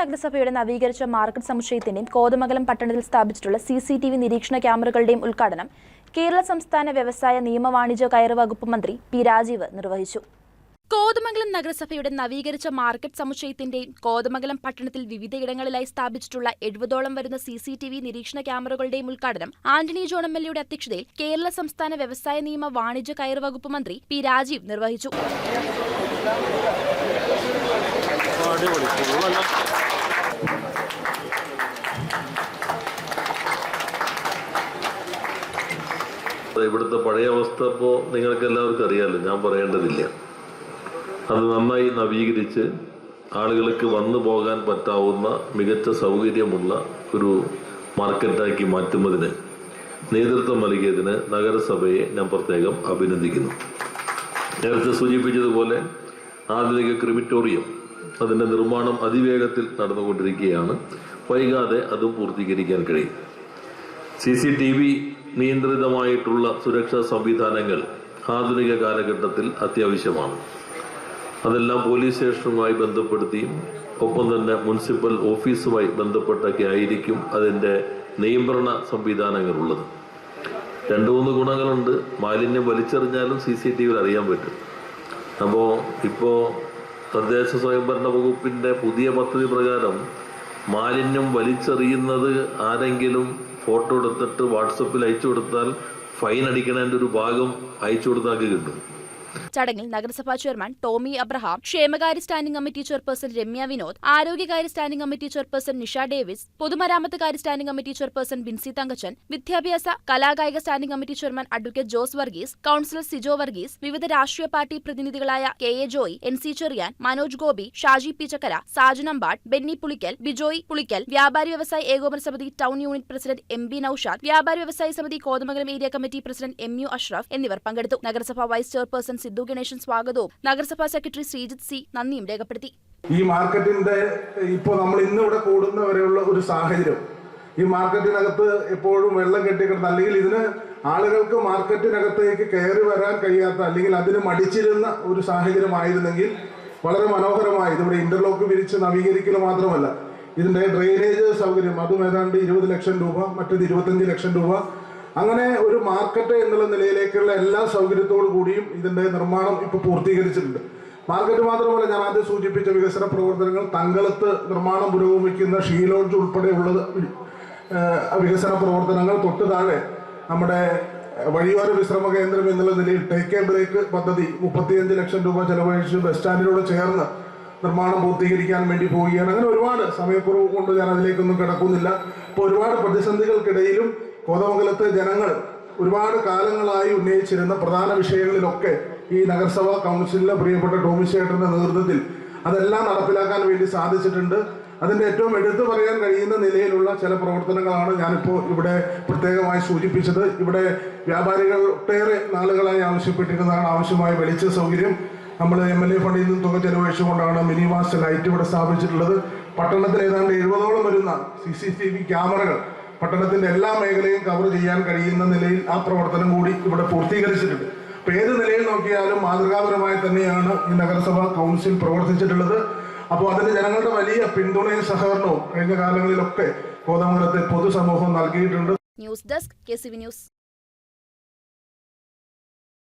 നഗരസഭയുടെ നവീകരിച്ച മാർക്കറ്റ് സമുച്ചയത്തിന്റെയും കോതമംഗലം പട്ടണത്തിൽ സ്ഥാപിച്ചിട്ടുള്ള സി സി ടി വി നിരീക്ഷണ ക്യാമറകളുടെയും ഉദ്ഘാടനം കേരള സംസ്ഥാന വ്യവസായ നിയമ വാണിജ്യ കയറ് വകുപ്പ് മന്ത്രി പി രാജീവ് നിർവഹിച്ചു. കോതമംഗലം നഗരസഭയുടെ നവീകരിച്ച മാർക്കറ്റ് സമുച്ചയത്തിന്റെയും കോതമംഗലം പട്ടണത്തിൽ വിവിധയിടങ്ങളിലായി സ്ഥാപിച്ചിട്ടുള്ള എഴുപതോളം വരുന്ന സി സി ടി വി നിരീക്ഷണ ക്യാമറകളുടെയും ഉദ്ഘാടനം ആന്റണി ജോൺ എം എൽ എയുടെ അധ്യക്ഷതയിൽ കേരള സംസ്ഥാന വ്യവസായ നിയമ വാണിജ്യ കയറ് വകുപ്പ് മന്ത്രി പി രാജീവ് നിർവഹിച്ചു. ഇവിടുത്തെ പഴയ അവസ്ഥ ഇപ്പോൾ നിങ്ങൾക്ക് എല്ലാവർക്കും അറിയാമല്ലോ ഞാൻ പറയേണ്ടതില്ല. അത് നന്നായി നവീകരിച്ച് ആളുകൾക്ക് വന്നു പോകാൻ പറ്റാവുന്ന മികച്ച സൗകര്യമുള്ള ഒരു മാർക്കറ്റാക്കി മാറ്റുന്നതിന് നേതൃത്വം നൽകിയതിന് നഗരസഭയെ ഞാൻ പ്രത്യേകം അഭിനന്ദിക്കുന്നു. നേരത്തെ സൂചിപ്പിച്ചതുപോലെ ആധുനിക ക്രിമിറ്റോറിയം അതിന്റെ നിർമ്മാണം അതിവേഗത്തിൽ നടന്നുകൊണ്ടിരിക്കുകയാണ്. വൈകാതെ അതും പൂർത്തീകരിക്കാൻ കഴിയും. സി സി ടി വി നിയന്ത്രിതമായിട്ടുള്ള സുരക്ഷാ സംവിധാനങ്ങൾ ആധുനിക കാലഘട്ടത്തിൽ അത്യാവശ്യമാണ്. അതെല്ലാം പോലീസ് സ്റ്റേഷനുമായി ബന്ധപ്പെടുത്തിയും ഒപ്പം തന്നെ മുനിസിപ്പൽ ഓഫീസുമായി ബന്ധപ്പെട്ടൊക്കെ ആയിരിക്കും അതിന്റെ നിയന്ത്രണ സംവിധാനങ്ങളുള്ളത്. രണ്ട് മൂന്ന് ഗുണങ്ങളുണ്ട്. മാലിന്യം വലിച്ചെറിഞ്ഞാലും സി സി ടി വിയിൽ അറിയാൻ പറ്റും. അപ്പോൾ ഇപ്പോൾ തദ്ദേശ സ്വയംഭരണ വകുപ്പിന്റെ പുതിയ പദ്ധതി പ്രകാരം മാലിന്യം വലിച്ചെറിയുന്നത് ആരെങ്കിലും ഫോട്ടോ എടുത്തിട്ട് വാട്സപ്പിൽ അയച്ചു കൊടുത്താൽ ഫൈൻ അടിക്കണതിന്റെ ഒരു ഭാഗം അയച്ചു കൊടുത്താൽ കിട്ടും. ചടങ്ങിൽ നഗരസഭാ ചെയർമാൻ ടോമി അബ്രഹാം ക്ഷേമകാര്യ standing committee chairperson Ramya Vinod ആരോഗ്യകാര്യ standing committee chairperson Nisha Davis പൊതുമരാമത്ത് കാര്യ standing committee chairperson Binsy Thankachan വിദ്യാഭ്യാസ കലാകായിക standing committee chairman advocate Jose Varghese councillor Sijo Varghese വിവിധ രാഷ്ട്രീയ party പ്രതിനിധികളായ K A Joy N C Cherian Manoj Gopi Shaji P Chakkara സാജനമ്പാട് Benny Pulikkal Bijoy Pulikkal വ്യാപാരി വ്യവസായ ഏകോപന സമിതി town unit president M B Naushad വ്യാപാരി വ്യവസായ സമിതി Kothamangalam area committee president M U Ashraf എന്നിവർ പങ്കെടുത്തു. നഗരസഭാ വൈസ് ചെയർപേഴ്സൺ സിദ്ധു ഗണേശൻ സ്വാഗതവും. നഗരസഭാ സെക്രട്ടറി ശ്രീജിത്ത് സി നന്ദിയും രേഖപ്പെടുത്തി. ഈ മാർക്കറ്റിന്റെ ഇപ്പോൾ നമ്മൾ ഇന്ന് ഇവിടെ കൂടുന്ന വരെയുള്ള ഒരു സാഹചര്യം. ഈ മാർക്കറ്റിനകത്ത് എപ്പോഴും വെള്ളം കെട്ടിക്കിടന്ന് അല്ലെങ്കിൽ ഇതിന് ആളുകൾക്ക് മാർക്കറ്റിനകത്തേക്ക് കയറി വരാൻ കഴിയാത്ത അല്ലെങ്കിൽ അതിന് മടിച്ചിരുന്ന ഒരു സാഹചര്യമായിരുന്നെങ്കിൽ വളരെ മനോഹരമായി ഇതിവിടെ ഇന്റർലോക്ക് വിരിച്ച് നവീകരിക്കൽ മാത്രമല്ല. ഇതിന്റെ ഡ്രെയിനേജ് സൗകര്യം. അതും ഏതാണ്ട് ഇരുപത് ലക്ഷം രൂപ മറ്റേത് ഇരുപത്തഞ്ച് ലക്ഷം രൂപ അങ്ങനെ ഒരു മാർക്കറ്റ് എന്നുള്ള നിലയിലേക്കുള്ള എല്ലാ സൗകര്യത്തോടു കൂടിയും ഇതിന്റെ നിർമ്മാണം ഇപ്പോൾ പൂർത്തീകരിച്ചിട്ടുണ്ട്. മാർക്കറ്റ് മാത്രമല്ല ഞാൻ ആദ്യം സൂചിപ്പിച്ച വികസന പ്രവർത്തനങ്ങൾ തങ്കളത്ത് നിർമ്മാണം പുരോഗമിക്കുന്ന ഷീ ലോഡ്ജ് ഉൾപ്പെടെയുള്ളത് വികസന പ്രവർത്തനങ്ങൾ തൊട്ട് താഴെ നമ്മുടെ വഴിയോര വിശ്രമ കേന്ദ്രം എന്നുള്ള നിലയിൽ ടേക്ക് എ ബ്രേക്ക് പദ്ധതി മുപ്പത്തിയഞ്ച് ലക്ഷം രൂപ ചെലവഴിച്ച് ബസ് സ്റ്റാൻഡിനോട് ചേർന്ന് നിർമ്മാണം പൂർത്തീകരിക്കാൻ വേണ്ടി പോവുകയാണ്. അങ്ങനെ ഒരുപാട് സമയക്കുറവ് കൊണ്ട് ഞാൻ അതിലേക്കൊന്നും കിടക്കുന്നില്ല. ഇപ്പോൾ ഒരുപാട് പ്രതിസന്ധികൾക്കിടയിലും കോതമംഗലത്തെ ജനങ്ങൾ ഒരുപാട് കാലങ്ങളായി ഉന്നയിച്ചിരുന്ന പ്രധാന വിഷയങ്ങളിലൊക്കെ ഈ നഗരസഭാ കൗൺസിലിലെ പ്രിയപ്പെട്ട ടോമി ചേട്ടന്റെ നേതൃത്വത്തിൽ അതെല്ലാം നടപ്പിലാക്കാൻ വേണ്ടി സാധിച്ചിട്ടുണ്ട്. അതിന്റെ ഏറ്റവും എടുത്തു പറയാൻ കഴിയുന്ന നിലയിലുള്ള ചില പ്രവർത്തനങ്ങളാണ് ഞാനിപ്പോൾ ഇവിടെ പ്രത്യേകമായി സൂചിപ്പിച്ചത്. ഇവിടെ വ്യാപാരികൾ ഒട്ടേറെ നാളുകളായി ആവശ്യപ്പെട്ടിരുന്നതാണ് ആവശ്യമായ വെളിച്ച സൗകര്യം. നമ്മൾ എം എൽ എ ഫണ്ടിൽ നിന്നും തുക ചെലവഴിച്ചുകൊണ്ടാണ് മിനി മാസ്റ്റർ ലൈറ്റ് ഇവിടെ സ്ഥാപിച്ചിട്ടുള്ളത്. പട്ടണത്തിൽ ഏതാണ്ട് എഴുപതോളം വരുന്ന സി സി ടി വി ക്യാമറകൾ പട്ടണത്തിന്റെ എല്ലാ മേഖലയും കവർ ചെയ്യാൻ കഴിയുന്ന നിലയിൽ ആ പ്രവർത്തനം കൂടി ഇവിടെ പൂർത്തീകരിച്ചിട്ടുണ്ട്. അപ്പൊ ഏത് നിലയിൽ നോക്കിയാലും മാതൃകാപരമായി തന്നെയാണ് ഈ നഗരസഭ കൗൺസിൽ പ്രവർത്തിച്ചിട്ടുള്ളത്. അപ്പോൾ അതിന് ജനങ്ങളുടെ വലിയ പിന്തുണയും സഹകരണവും കഴിഞ്ഞ കാലങ്ങളിലൊക്കെ കോതമംഗലത്തെ പൊതുസമൂഹം നൽകിയിട്ടുണ്ട്. News desk K news.